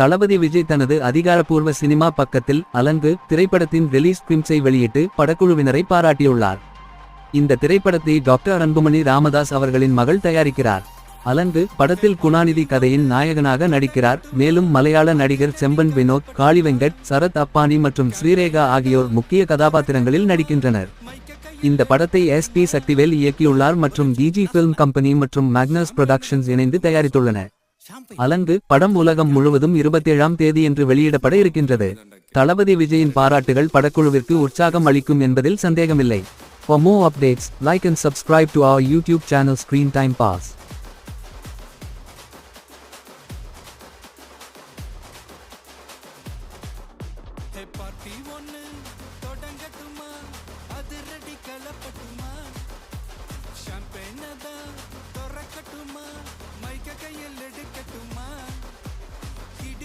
தளபதி விஜய் தனது அதிகாரப்பூர்வ சினிமா பக்கத்தில் அலங்கு திரைப்படத்தின் ரிலீஸ் கிரிம்ஸை வெளியிட்டு படக்குழுவினரை பாராட்டியுள்ளார். இந்த திரைப்படத்தை டாக்டர் அன்புமணி ராமதாஸ் அவர்களின் மகள் தயாரிக்கிறார். அலங்கு படத்தில் குணாநிதி கதையின் நாயகனாக நடிக்கிறார். மேலும் மலையாள நடிகர் செம்பன் வினோத் காளி வெங்கட் சரத் அப்பானி மற்றும் ஸ்ரீரேகா ஆகியோர் முக்கிய கதாபாத்திரங்களில் நடிக்கின்றனர். இந்த படத்தை எஸ் பி சக்திவேல் இயக்கியுள்ளார் மற்றும் டிஜி ஃபிலிம் கம்பெனி மற்றும் மேக்னஸ் புரொடக்ஷன்ஸ் இணைந்து தயாரித்துள்ளன அலங்கு படம் உலகம் முழுவதும் இருபத்தேழாம் தேதியன்று வெளியிடப்பட இருக்கின்றது. தளபதி விஜயின் பாராட்டுகள் படக்குழுவிற்கு உற்சாகம் அளிக்கும் என்பதில் சந்தேகமில்லை. For more updates, like and subscribe to our YouTube channel Screen Time Pass. Hey party ஒன்று